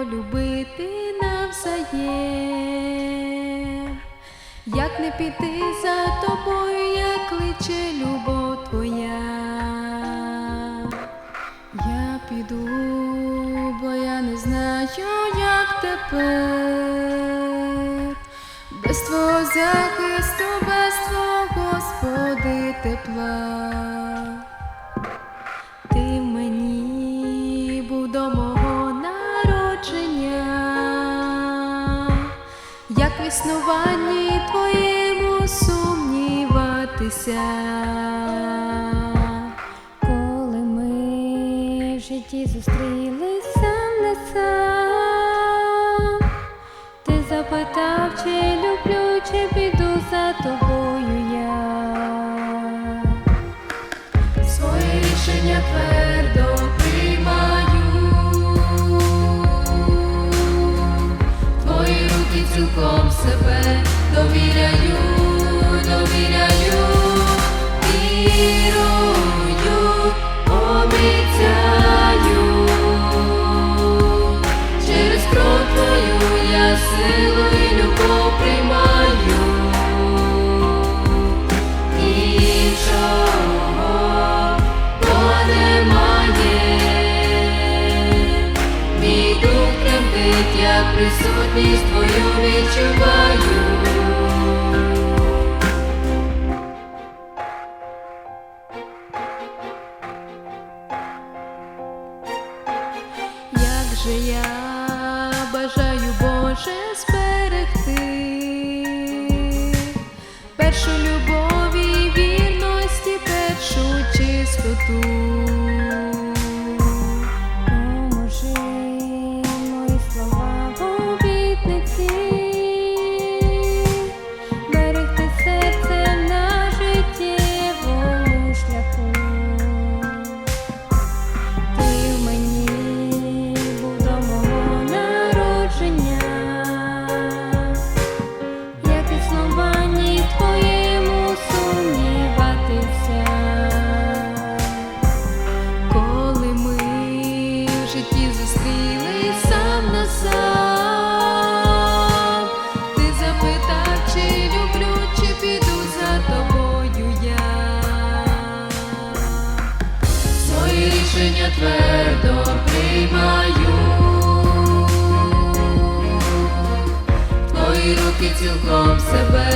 Полюбити навзаєм, як не піти за тобою, як кличе любов твоя, я піду, бо я не знаю, як тепер, без твого захисту, без твого Господи тепла. Існуванні твоєму сумніватися. Коли ми в житті зустрілися присутність твою відчуваю. Як же я бажаю Боже зберегти першу любов і вірності, першу чистоту. Себе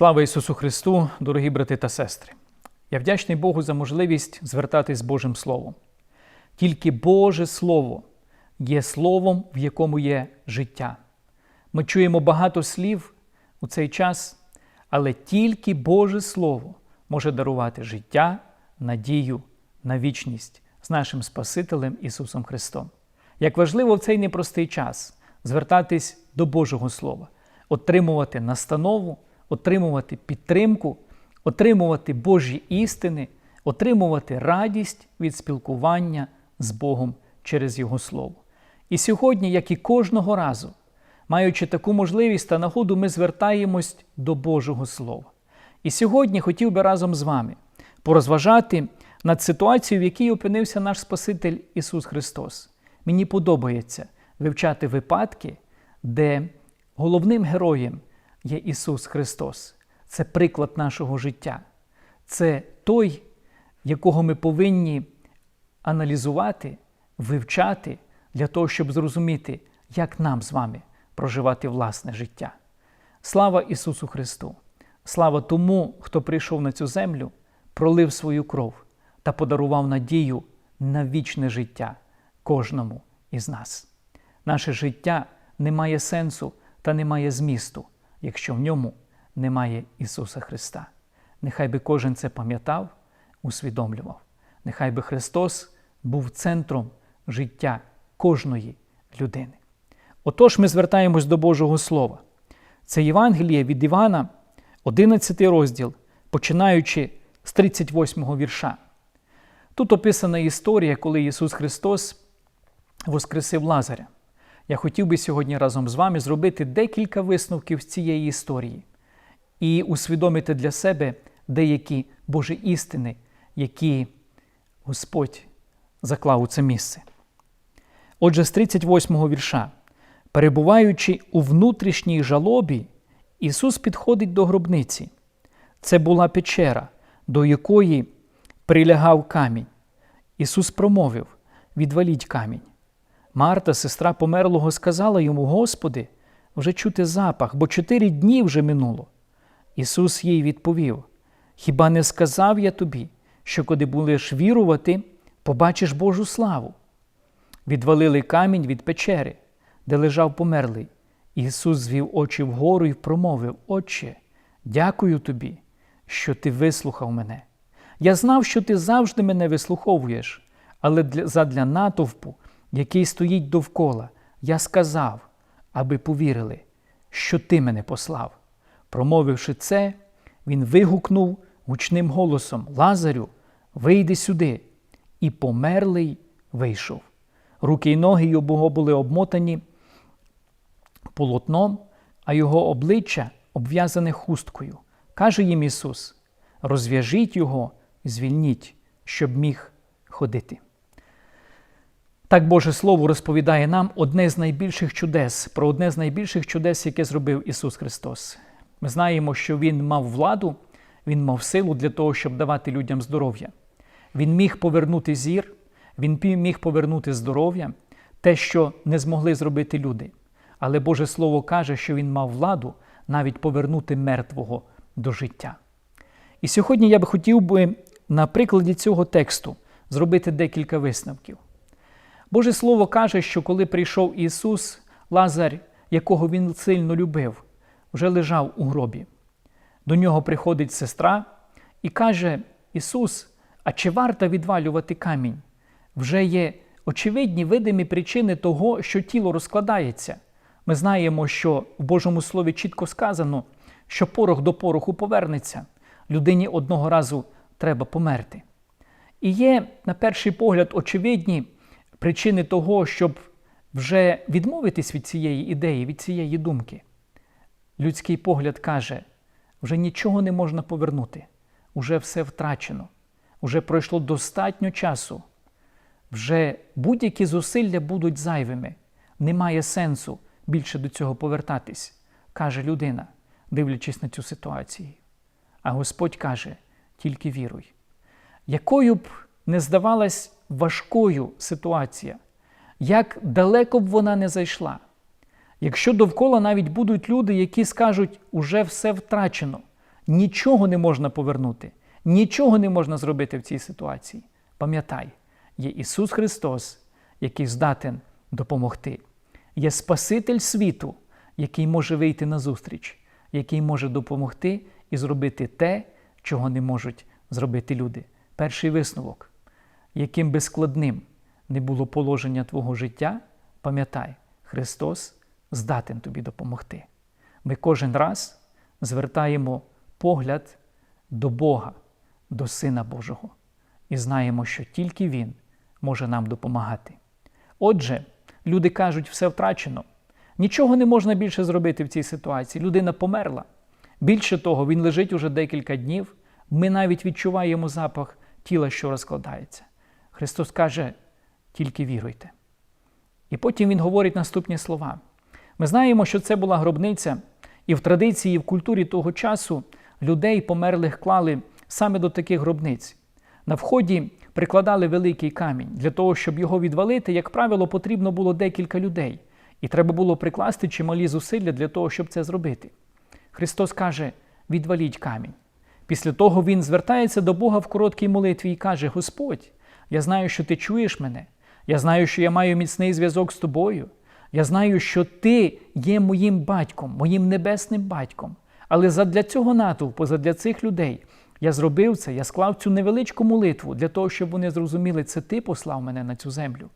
Слава Ісусу Христу, дорогі брати та сестри! Я вдячний Богу за можливість звертатись з Божим Словом. Тільки Боже Слово є словом, в якому є життя. Ми чуємо багато слів у цей час, але тільки Боже Слово може дарувати життя, надію на вічність з нашим Спасителем Ісусом Христом. Як важливо в цей непростий час звертатись до Божого Слова, отримувати настанову, отримувати підтримку, отримувати Божі істини, отримувати радість від спілкування з Богом через Його Слово. І сьогодні, як і кожного разу, маючи таку можливість та нагоду, ми звертаємось до Божого Слова. І сьогодні хотів би разом з вами порозважати над ситуацією, в якій опинився наш Спаситель Ісус Христос. Мені подобається вивчати випадки, де головним героєм є Ісус Христос. Це приклад нашого життя. Це той, якого ми повинні аналізувати, вивчати для того, щоб зрозуміти, як нам з вами проживати власне життя. Слава Ісусу Христу! Слава тому, хто прийшов на цю землю, пролив свою кров та подарував надію на вічне життя кожному із нас. Наше життя не має сенсу та не має змісту, якщо в ньому немає Ісуса Христа. Нехай би кожен це пам'ятав, усвідомлював. Нехай би Христос був центром життя кожної людини. Отож, ми звертаємось до Божого Слова. Це Євангеліє від Івана, 11 розділ, починаючи з 38 вірша. Тут описана історія, коли Ісус Христос воскресив Лазаря. Я хотів би сьогодні разом з вами зробити декілька висновків з цієї історії і усвідомити для себе деякі Божі істини, які Господь заклав у це місце. Отже, з 38 вірша, перебуваючи у внутрішній жалобі, Ісус підходить до гробниці. Це була печера, до якої прилягав камінь. Ісус промовив: Відваліть камінь. Марта, сестра померлого, сказала йому: Господи, вже чути запах, бо чотири дні вже минуло. Ісус їй відповів: Хіба не сказав я тобі, що коли будеш вірувати, побачиш Божу славу? Відвалили камінь від печери, де лежав померлий. Ісус звів очі вгору і промовив: Отче, дякую тобі, що ти вислухав мене. Я знав, що ти завжди мене вислуховуєш, але задля натовпу, який стоїть довкола, я сказав, аби повірили, що ти мене послав. Промовивши це, він вигукнув гучним голосом: Лазарю, вийди сюди. І померлий вийшов. Руки й ноги його були обмотані полотном, а його обличчя обв'язане хусткою. Каже їм Ісус: розв'яжіть його звільніть, щоб міг ходити. Так Боже Слово розповідає нам одне з найбільших чудес, про одне з найбільших чудес, яке зробив Ісус Христос. Ми знаємо, що Він мав владу, Він мав силу для того, щоб давати людям здоров'я. Він міг повернути зір, Він міг повернути здоров'я, те, що не змогли зробити люди. Але Боже Слово каже, що Він мав владу навіть повернути мертвого до життя. І сьогодні я би хотів би на прикладі цього тексту зробити декілька висновків. Боже Слово каже, що коли прийшов Ісус, Лазар, якого Він сильно любив, вже лежав у гробі. До нього приходить сестра і каже: Ісус, а чи варто відвалювати камінь? Вже є очевидні видимі причини того, що тіло розкладається. Ми знаємо, що в Божому Слові чітко сказано, що порох до пороху повернеться. Людині одного разу треба померти. І є, на перший погляд, очевидні причини того, щоб вже відмовитись від цієї ідеї, від цієї думки. Людський погляд каже, вже нічого не можна повернути, уже все втрачено, вже пройшло достатньо часу, вже будь-які зусилля будуть зайвими, немає сенсу більше до цього повертатись, каже людина, дивлячись на цю ситуацію. А Господь каже: тільки віруй. Якою б не здавалась важкою ситуація, як далеко б вона не зайшла. Якщо довкола навіть будуть люди, які скажуть, уже все втрачено, нічого не можна повернути, нічого не можна зробити в цій ситуації. Пам'ятай, є Ісус Христос, який здатен допомогти. Є Спаситель світу, який може вийти на зустріч, який може допомогти і зробити те, чого не можуть зробити люди. Перший висновок, яким би складним не було положення твого життя, пам'ятай, Христос здатен тобі допомогти. Ми кожен раз звертаємо погляд до Бога, до Сина Божого, і знаємо, що тільки Він може нам допомагати. Отже, люди кажуть, все втрачено. Нічого не можна більше зробити в цій ситуації. Людина померла. Більше того, він лежить уже декілька днів. Ми навіть відчуваємо запах тіла, що розкладається. Христос каже: тільки віруйте. І потім Він говорить наступні слова. Ми знаємо, що це була гробниця, і в традиції, і в культурі того часу людей померлих клали саме до таких гробниць. На вході прикладали великий камінь. Для того, щоб його відвалити, як правило, потрібно було декілька людей. І треба було прикласти чималі зусилля для того, щоб це зробити. Христос каже: відваліть камінь. Після того Він звертається до Бога в короткій молитві і каже: Господь, я знаю, що ти чуєш мене. Я знаю, що я маю міцний зв'язок з тобою. Я знаю, що ти є моїм батьком, моїм небесним батьком. Але задля цього натовпу, задля цих людей, я зробив це, я склав цю невеличку молитву для того, щоб вони зрозуміли, це ти послав мене на цю землю.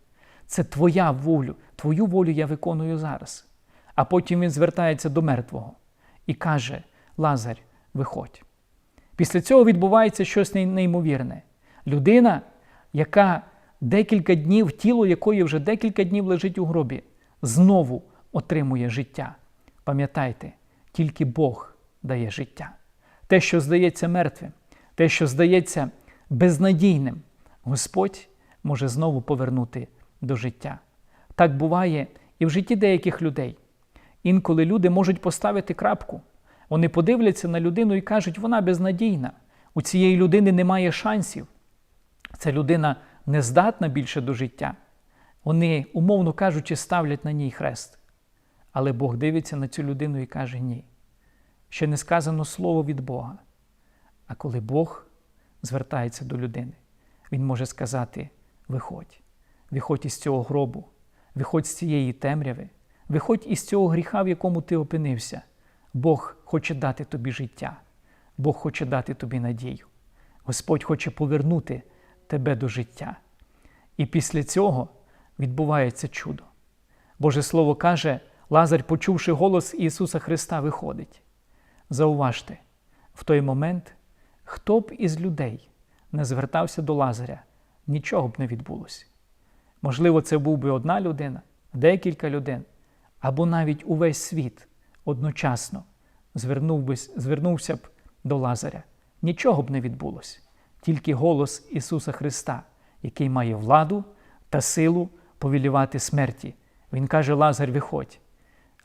Це твоя волю, твою волю я виконую зараз. А потім він звертається до мертвого і каже: Лазарь, виходь. Після цього відбувається щось неймовірне. Людина, яка декілька днів, тіло якої вже декілька днів лежить у гробі, знову отримує життя. Пам'ятайте, тільки Бог дає життя. Те, що здається мертвим, те, що здається безнадійним, Господь може знову повернути до життя. Так буває і в житті деяких людей. Інколи люди можуть поставити крапку. Вони подивляться на людину і кажуть, вона безнадійна. У цієї людини немає шансів. Ця людина не здатна більше до життя. Вони, умовно кажучи, ставлять на ній хрест. Але Бог дивиться на цю людину і каже: ні. Ще не сказано слово від Бога. А коли Бог звертається до людини, Він може сказати: виходь, виходь із цього гробу, виходь з цієї темряви, виходь із цього гріха, в якому ти опинився. Бог хоче дати тобі життя, Бог хоче дати тобі надію. Господь хоче повернути тебе до життя. І після цього відбувається чудо. Боже Слово каже, Лазар, почувши голос Ісуса Христа, виходить. Зауважте, в той момент, хто б із людей не звертався до Лазаря, нічого б не відбулося. Можливо, це був би одна людина, декілька людей, або навіть увесь світ одночасно звернув би, звернувся б до Лазаря. Нічого б не відбулося. Тільки голос Ісуса Христа, який має владу та силу повілювати смерті. Він каже: Лазар, виходь.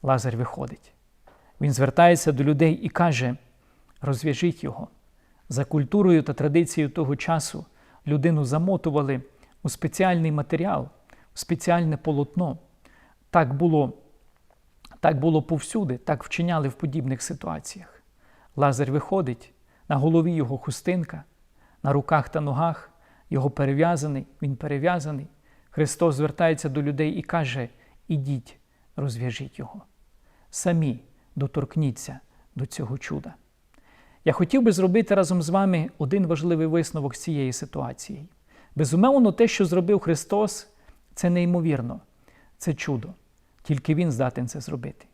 Лазар виходить. Він звертається до людей і каже: розв'яжіть його. За культурою та традицією того часу людину замотували у спеціальний матеріал, у спеціальне полотно. Так було, так було повсюди, так вчиняли в подібних ситуаціях. Лазар виходить, на голові його хустинка, на руках та ногах, його перев'язаний, він перев'язаний. Христос звертається до людей і каже: Ідіть, розв'яжіть його. Самі доторкніться до цього чуда. Я хотів би зробити разом з вами один важливий висновок з цієї ситуації. Безумовно, те, що зробив Христос, це неймовірно, це чудо. Тільки Він здатен це зробити.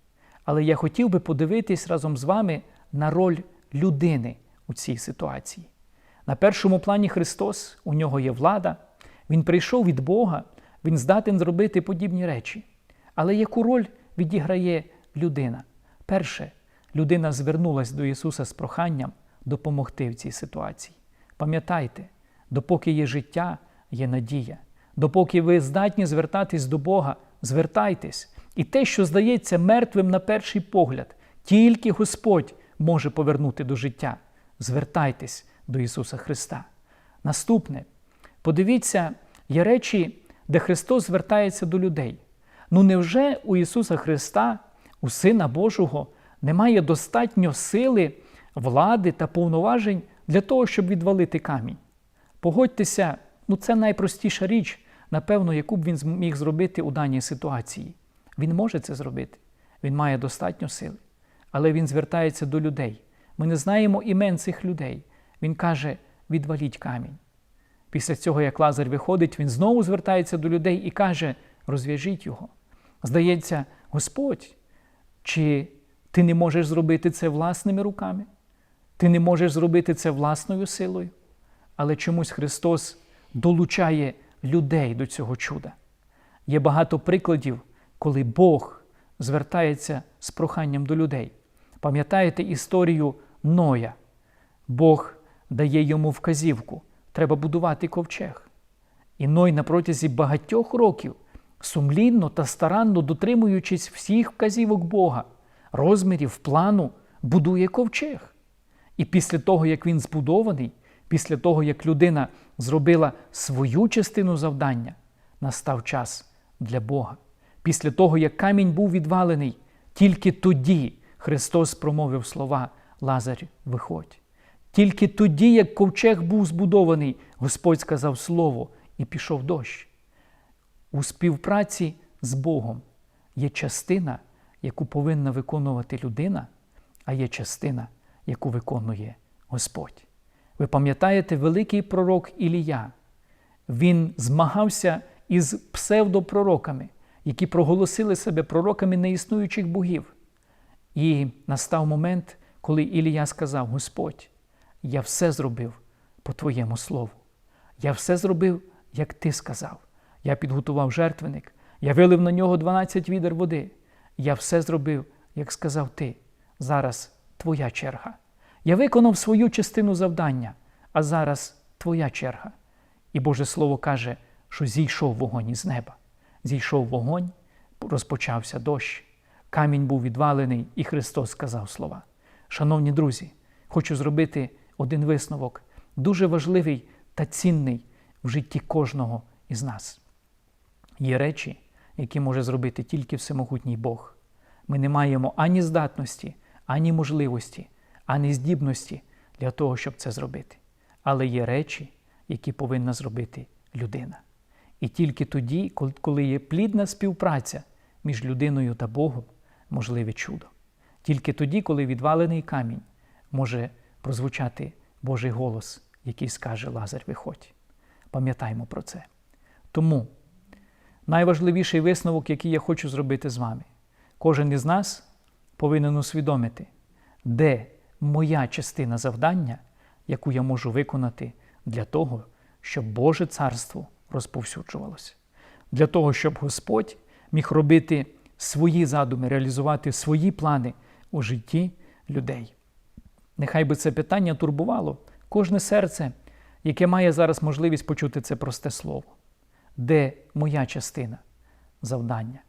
Але я хотів би подивитись разом з вами на роль людини у цій ситуації. На першому плані Христос, у нього є влада, Він прийшов від Бога, Він здатен зробити подібні речі. Але яку роль відіграє людина? Перше, людина звернулася до Ісуса з проханням допомогти в цій ситуації. Пам'ятайте, допоки є життя, є надія. Допоки ви здатні звертатись до Бога, звертайтесь. І те, що здається мертвим на перший погляд, тільки Господь може повернути до життя. Звертайтесь до Ісуса Христа. Наступне, подивіться, є речі, де Христос звертається до людей. Ну невже у Ісуса Христа, у Сина Божого, немає достатньо сили, влади та повноважень для того, щоб відвалити камінь? Погодьтеся, ну це найпростіша річ, напевно, яку б він зміг зробити у даній ситуації. Він може це зробити, він має достатньо сили, але він звертається до людей. Ми не знаємо імен цих людей. Він каже: відваліть камінь. Після цього, як Лазар виходить, він знову звертається до людей і каже: розв'яжіть його. Здається, Господь, чи ти не можеш зробити це власними руками? Ти не можеш зробити це власною силою? Але чомусь Христос долучає людей до цього чуда. Є багато прикладів, коли Бог звертається з проханням до людей. Пам'ятаєте історію Ноя? Бог дає йому вказівку, треба будувати ковчег. І Ной на протязі багатьох років, сумлінно та старанно дотримуючись всіх вказівок Бога, розмірів, плану, будує ковчег. І після того, як він збудований, після того, як людина зробила свою частину завдання, настав час для Бога. Після того, як камінь був відвалений, тільки тоді Христос промовив слова Лазарь, виходь. Тільки тоді, як ковчег був збудований, Господь сказав слово і пішов дощ. У співпраці з Богом є частина, яку повинна виконувати людина, а є частина, яку виконує Господь. Ви пам'ятаєте великий пророк Ілія? Він змагався із псевдопророками, які проголосили себе пророками неіснуючих богів. І настав момент, коли Ілія сказав: Господь, я все зробив по Твоєму слову. Я все зробив, як ти сказав. Я підготував жертвеник, я вилив на нього 12 відер води. Я все зробив, як сказав ти. Зараз твоя черга. Я виконав свою частину завдання, а зараз твоя черга. І Боже Слово каже, що зійшов вогонь із неба. Зійшов вогонь, розпочався дощ. Камінь був відвалений, і Христос сказав слова. Шановні друзі, хочу зробити один висновок, дуже важливий та цінний в житті кожного із нас. Є речі, які може зробити тільки всемогутній Бог. Ми не маємо ані здатності, ані можливості, ані здібності для того, щоб це зробити. Але є речі, які повинна зробити людина. І тільки тоді, коли є плідна співпраця між людиною та Богом, можливе чудо. Тільки тоді, коли відвалений камінь може прозвучати Божий голос, який скаже Лазар, виходь. Пам'ятаймо про це. Тому найважливіший висновок, який я хочу зробити з вами, кожен із нас повинен усвідомити, де моя частина завдання, яку я можу виконати для того, щоб Боже царство розповсюджувалося, для того, щоб Господь міг робити свої задуми, реалізувати свої плани у житті людей. Нехай би це питання турбувало кожне серце, яке має зараз можливість почути це просте слово. Де моя частина завдання,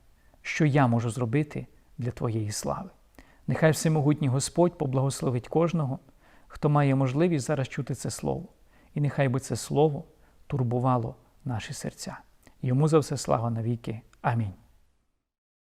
що я можу зробити для Твоєї слави? Нехай всемогутній Господь поблагословить кожного, хто має можливість зараз чути це слово. І нехай би це слово турбувало наші серця. Йому за все слава навіки. Амінь.